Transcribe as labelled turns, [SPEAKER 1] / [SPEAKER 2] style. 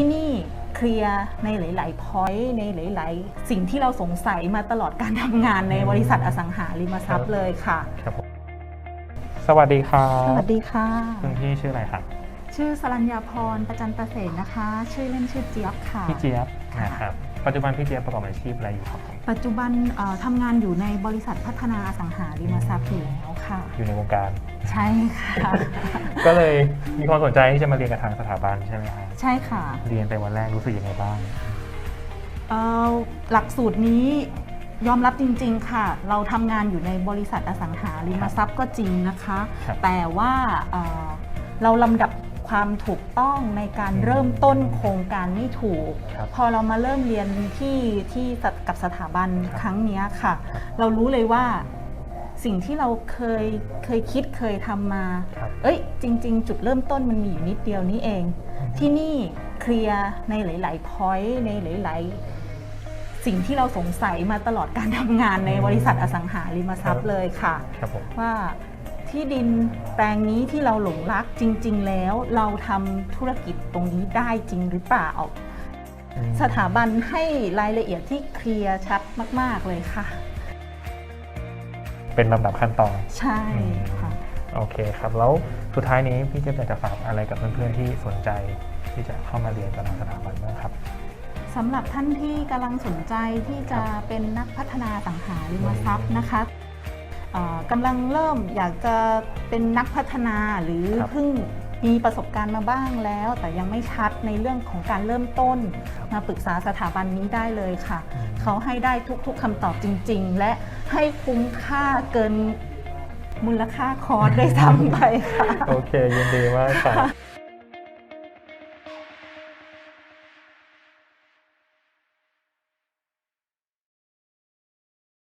[SPEAKER 1] ที่นี่เคลียร์ในหลาย ๆ พอยต์ในหลาย ๆ สิ่งที่เราสงสัยมาตลอดการทำงานในบริษัทอสังหาริมทรัพย์เลยค่ะ
[SPEAKER 2] ครับผมสวัสดีครั
[SPEAKER 1] ส
[SPEAKER 2] บ
[SPEAKER 1] วัสดีค่ะ
[SPEAKER 2] คุณพี่ชื่ออะไรครับ
[SPEAKER 1] ชื่อสรัญญาพรประจันประเสนนะคะ ชื่อเล่นชื่อเจี๊ยบค่ะ
[SPEAKER 2] พี่เจี๊ยบ
[SPEAKER 1] ค่ะ
[SPEAKER 2] นะครับปัจจุบันพี่เจี๊ยบประกอบอาชีพอะไรอยู่ครับผม
[SPEAKER 1] ปัจจุบันเอ่อทำงานอยู่ในบริษัทพัฒนาอสังหาริมทรัพย์อยู่แล้ว ค่ะ
[SPEAKER 2] อยู่ในวงการ
[SPEAKER 1] ใช่ค่ะ
[SPEAKER 2] ก็เลยมีความสนใจที่จะมาเรียนกับทางสถาบันใช่ไหมครับ
[SPEAKER 1] ใช่ค่ะ
[SPEAKER 2] เรียนไปวันแรกรู้สึกยังไงบ้าง
[SPEAKER 1] เอ่อหลักสูตรนี้ยอมรับจริง ๆ ค่ะ เราทำงานอยู่ในบริษัทอสังหาริมทรัพย์ก็จริงนะคะ
[SPEAKER 2] ครับ
[SPEAKER 1] แต่ว่าเอ่อเราลำดับความถูกต้องในการ
[SPEAKER 2] อืม
[SPEAKER 1] เริ่มต้นโครงการไม่ถูก
[SPEAKER 2] ครับ
[SPEAKER 1] พอเรามาเริ่มเรียนที่ที่กับสถาบัน
[SPEAKER 2] ครับ
[SPEAKER 1] ครั้งเนี้ยค่ะ
[SPEAKER 2] ครับ
[SPEAKER 1] เรารู้เลยว่า สิ่งที่เราเคยเคยคิดเคยทำมา
[SPEAKER 2] ครับ
[SPEAKER 1] เอ้ย จริง ๆ จุดเริ่มต้นมันมีอยู่นิดเดียวนี้เองที่นี่เคลียร์ในหลาย ๆ พอยต์ในหลาย ๆ สิ่งที่เราสงสัยมาตลอดการทำงานในบริษัทอสังหาริมทรัพย์เลยค่ะ
[SPEAKER 2] ครับผม
[SPEAKER 1] ว่าที่ดินแปลงนี้ที่เราหลงรักจริง ๆ แล้วเราทำธุรกิจตรงนี้ได้จริงหรือเปล่า
[SPEAKER 2] อืม
[SPEAKER 1] สถาบันให้รายละเอียดที่เคลียร์ชัดมาก ๆ เลยค่ะ
[SPEAKER 2] เป็นลำดับขั้นตอน
[SPEAKER 1] ใช่ค่ะ
[SPEAKER 2] โอเคครับ แล้วสุดท้ายนี้พี่เจี๊ยบอยากจะฝากอะไรกับเพื่อนๆที่สนใจที่จะเข้ามาเรียนกับทางสถาบันบ้างครับ
[SPEAKER 1] สำหรับท่านที่กำลังสนใจที่จะเป็นนักพัฒนาสังหาริมทรัพย์นะคะเอ่อกำลังเริ่มอยากจะเป็นนักพัฒนาหรือ
[SPEAKER 2] ครับ
[SPEAKER 1] เพิ่ง มีประสบการณ์มาบ้างแล้ว แต่ยังไม่ชัดในเรื่องของการเริ่มต้น
[SPEAKER 2] ครับ
[SPEAKER 1] มาปรึกษาสถาบันนี้ได้เลยค่ะ
[SPEAKER 2] อืม
[SPEAKER 1] เขาให้ได้ทุกๆคำตอบจริง ๆ และให้คุ้มค่าเกินมูลค่าคอร์สได้วยซ้ำไปค่ะ
[SPEAKER 2] โอเคยินดีมากครับ